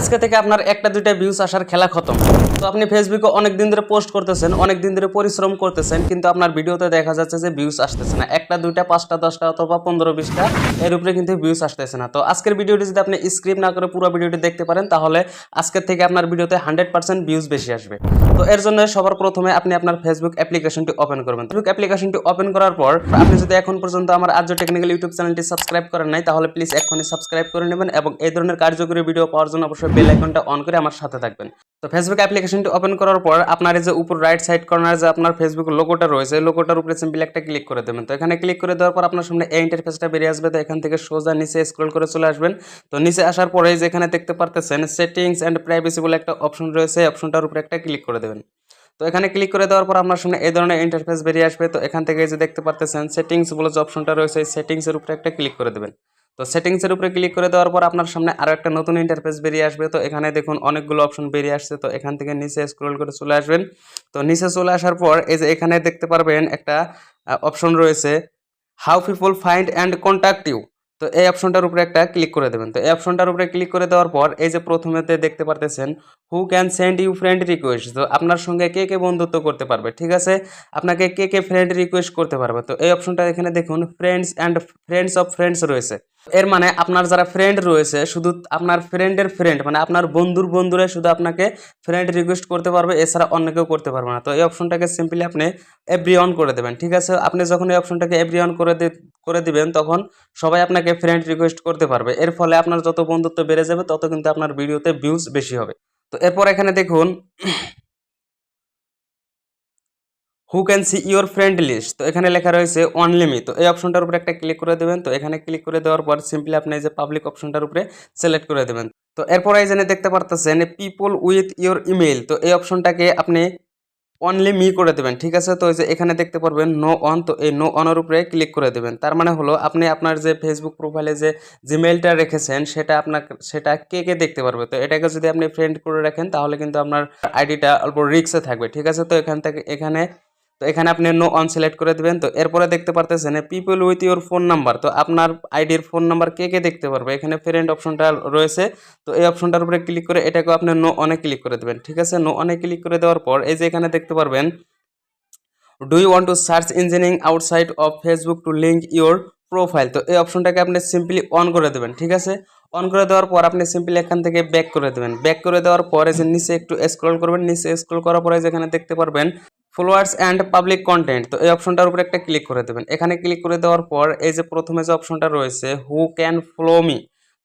আজকে থেকে আপনার একটা, দুইটা ভিউজ আসার খেলা খতম। তো আপনি ফেসবুকে অনেক দিন ধরে পোস্ট করতেছেন অনেক দিন ধরে পরিশ্রম করতেছেন, কিন্তু আপনার ভিডিওতে দেখা যাচ্ছে যে ভিউজ আসতেছে না। একটা, দুইটা, পাঁচটা, দশটা অথবা পনেরো, বিশটা, এর উপরে কিন্তু ভিউজ আসতেছে না। তো আজকের ভিডিওটি যদি আপনি স্ক্রিপ্ট না করে পুরো ভিডিওটি দেখতে পারেন, তাহলে আজকের থেকে আপনার ভিডিওতে হান্ড্রেড পার্সেন্ট ভিউজ বেশি আসবে। তো এর জন্য সবার প্রথমে আপনি আপনার ফেসবুক অ্যাপ্লিকেশনটি ওপেন করবেন। ফেসবুক অ্যাপ্লিকেশনটি ওপেন করার পর আপনি যদি এখন পর্যন্ত আমার আর্য টেকনিক্যাল ইউটিউব চ্যানেলটি সাবস্ক্রাইব করেন নাই, তাহলে প্লিজ এখনই সাবস্ক্রাইব করে নেবেন এবং এই ধরনের কার্যকরী ভিডিও পাওয়ার জন্য অবশ্যই বেল আইকনটা অন করে আমার সাথে থাকবেন। তো ফেসবুক অ্যাপ্লিকেশনটি ওপেন করার পর আপনার এই যে উপর রাইট সাইড কর্নারে যে আপনার ফেসবুক লোগোটা রয়েছে লোগোটার উপরে সিম্পলি একটা ক্লিক করে দেবেন। তো এখানে ক্লিক করে দেওয়ার পর আপনার সামনে এই ইন্টারফেসটা বেরিয়ে আসবে। তো এখান থেকে সোজা নিচে স্ক্রল করে চলে আসবেন। তো নিচে আসার পরে যে এখানে দেখতে পারতেছেন সেটিংস অ্যান্ড প্রাইভেসি বলে একটা অপশন রয়েছে। এই অপশনটার উপরে একটা ক্লিক করে দেবেন। তো এখানে ক্লিক করে দেওয়ার পর আপনার সামনে এই ধরনের ইন্টারফেস বেরিয়ে আসবে। তো এখান থেকে এই যে দেখতে পারতেছেন সেটিংস বলে যে অপশনটা রয়েছে, এই সেটিংসের উপরে একটা ক্লিক করে দেবেন। তো সেটিংসের উপরে ক্লিক করে দেওয়ার পর আপনার সামনে আরও একটা নতুন ইন্টারফেস বেরিয়ে আসবে। তো এখানে দেখুন অনেকগুলো অপশন বেরিয়ে আসছে। তো এখান থেকে নিচে স্ক্রল করে চলে আসবেন। তো নিচে চলে আসার পর এই যে এখানে দেখতে পারবেন একটা অপশন রয়েছে how people find and contact you তো এই অপশনটার উপরে একটা ক্লিক করে দেবেন। তো এই অপশনটার উপরে ক্লিক করে দেওয়ার পর এই যে প্রথমেতে দেখতে পারতেছেন who can send you friend request তো আপনার সঙ্গে কে কে বন্ধুত্ব করতে পারবে, ঠিক আছে? আপনাকে কে কে ফ্রেন্ড রিকোয়েস্ট করতে পারবে? তো এই অপশনটা এখানে দেখুন friends and friends of friends রয়েছে। এর মানে আপনার যারা ফ্রেন্ড রয়েছে, শুধু আপনার ফ্রেন্ডের ফ্রেন্ড মানে আপনার বন্ধুর বন্ধুরা শুধু আপনাকে ফ্রেন্ড রিকোয়েস্ট করতে পারবে, এছাড়া অন্য কেউ করতে পারবে না। তো এই অপশনটাকে সিম্পলি আপনি এভরি অন করে দেবেন, ঠিক আছে? আপনি যখন এই অপশনটাকে এভরি অন করে করে দিবেন, তখন সবাই আপনাকে ফ্রেন্ড রিকোয়েস্ট করতে পারবে। এর ফলে আপনার যত বন্ধুত্ব বেড়ে যাবে, তত কিন্তু আপনার ভিডিওতে ভিউজ বেশি হবে। তো এরপর এখানে দেখুন who can see your friend list তো এখানে লেখা রয়েছে অনলিমি তো এই অপশনটার উপরে একটা ক্লিক করে দেবেন। তো এখানে ক্লিক করে দেওয়ার পর সিম্পলি আপনি এই যে পাবলিক অপশনটার উপরে সিলেক্ট করে দেবেন। তো এরপর এই জেনে দেখতে পারতেছেন পিপল উইথ ইওর ইমেইল তো এই অপশনটাকে আপনি অনলি মি করে দেবেন, ঠিক আছে? তো যে এখানে দেখতে পারবেন নো অন তো এই নো অনের উপরে ক্লিক করে দেবেন। তার মানে হলো আপনি আপনার যে ফেসবুক প্রোফাইলে যে জিমেলটা রেখেছেন, সেটা আপনার সেটা কে কে দেখতে পারবে? তো এটাকে যদি আপনি ফ্রেন্ড করে রাখেন, তাহলে কিন্তু আপনার আইডিটা অল্প রিক্সে থাকবে, ঠিক আছে? তো এখান থেকে, এখানে তো এখানে আপনি নো অন সিলেক্ট করে দেবেন। তো এরপরে দেখতে পারতেছেন people with your phone number তো আপনার আইডির ফোন নাম্বার কে কে দেখতে পারবে? এখানে ফ্রেন্ড অপশনটা রয়েছে। তো এই অপশনটার উপরে ক্লিক করে এটাকেও আপনি নো অনে ক্লিক করে দেবেন। ঠিক আছে? নো অনে ক্লিক করে দেওয়ার পর এই যে এখানে দেখতে পারবেন do you want to search engineering outside of Facebook to link your profile তো এই অপশনটাকে আপনি সিম্পলি অন করে দেবেন। ঠিক আছে? অন করে দেওয়ার পর আপনি সিম্পলি এখান থেকে ব্যাক করে দেবেন। ব্যাক করে দেওয়ার পরে যে নিচে একটু স্ক্রল করবেন। নিচে স্ক্রল করার পরে যেখানে দেখতে পারবেন ফলোয়ার্স অ্যান্ড পাবলিক কন্টেন্ট তো এই অপশনটার উপরে একটা ক্লিক করে দেবেন। এখানে ক্লিক করে দেওয়ার পর এই যে প্রথমে যে অপশনটা রয়েছে হু ক্যান ফলো মি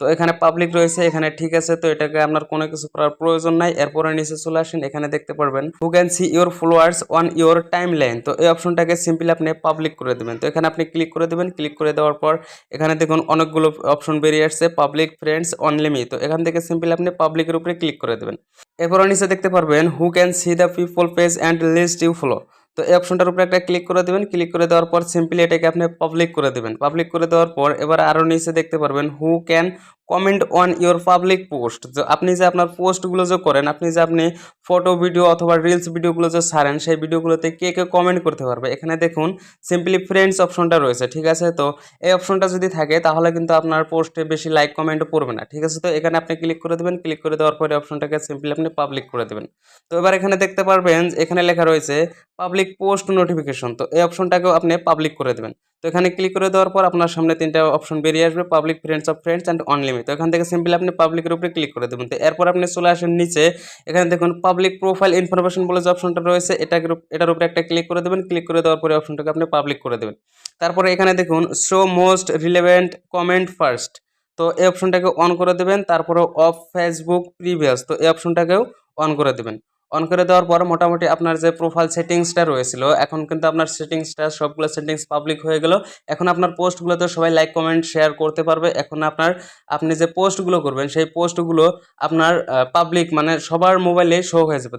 তো এখানে পাবলিক রয়েছে, এখানে ঠিক আছে, তো এটাকে আপনার কোনো কিছু করার প্রয়োজন নাই। এরপরে নিচে চলে আসেন, এখানে দেখতে পারবেন who can see your followers on your timeline তো এই অপশনটাকে সিম্পলি আপনি পাবলিক করে দেবেন। তো এখানে আপনি ক্লিক করে দেবেন ক্লিক করে দেওয়ার পর এখানে দেখুন অনেকগুলো অপশন বেরিয়ে আসছে পাবলিক ফ্রেন্ডস অনলিমি তো এখান থেকে সিম্পলি আপনি পাবলিকের উপরে ক্লিক করে দেবেন। এরপরে নিচে দেখতে পারবেন who can see the people page and list you follow তো এই অপশনটার উপরে একটা ক্লিক করে দেবেন। ক্লিক করে দেওয়ার পর সিম্পলি এটাকে আপনি পাবলিক করে দেবেন। পাবলিক করে দেওয়ার পর এবার আরও নিচে দেখতে পারবেন who can comment on your public post আপনি যে আপনার পোস্টগুলো যে করেন, আপনি যে আপনি ফটো ভিডিও অথবা রিলস ভিডিওগুলো যে ছাড়েন, সেই ভিডিওগুলোতে কে কে কমেন্ট করতে পারবে? এখানে দেখুন সিম্পলি ফ্রেন্ডস অপশনটা রয়েছে, ঠিক আছে? তো এই অপশনটা যদি থাকে, তাহলে কিন্তু আপনার পোস্টে বেশি লাইক কমেন্ট পড়বে না, ঠিক আছে? তো এখানে আপনি ক্লিক করে দেবেন ক্লিক করে দেওয়ার পরে অপশনটাকে সিম্পলি আপনি পাবলিক করে দেবেন। তো এবার এখানে দেখতে পারবেন, এখানে লেখা রয়েছে পাবলিক পোস্ট নোটিফিকেশন তো এই অপশনটাকেও আপনি পাবলিক করে দেবেন। তো এখানে ক্লিক করে দেওয়ার পর আপনার সামনে তিনটা অপশন বেরিয়ে আসবে public friends of friends and only me তো এখান থেকে সিম্পলি আপনি পাবলিকের উপরে ক্লিক করে দেবেন। তো এরপর আপনি চলে আসেন নিচে, এখানে দেখুন পাবলিক প্রোফাইল ইনফরমেশন বলে যে অপশনটা রয়েছে, এটা এটার উপরে একটা ক্লিক করে দেবেন। ক্লিক করে দেওয়ার পরে অপশনটাকে আপনি পাবলিক করে দেবেন। তারপরে এখানে দেখুন show most relevant comment first তো এই অপশনটাকে অন করে দেবেন। তারপরে অফ ফেসবুক প্রিভিয়াস তো এই অপশনটাকেও অন করে দেবেন। অন করে দেওয়ার পর মোটামুটি আপনার যে প্রোফাইল সেটিংসটা রয়েছিল, এখন কিন্তু আপনার সেটিংসটা সবগুলো সেটিংস পাবলিক হয়ে গেল। এখন আপনার পোস্টগুলোতে সবাই লাইক কমেন্ট শেয়ার করতে পারবে। এখন আপনার, আপনি যে পোস্টগুলো করবেন, সেই পোস্টগুলো আপনার পাবলিক মানে সবার মোবাইলে শো হয়ে যাবে।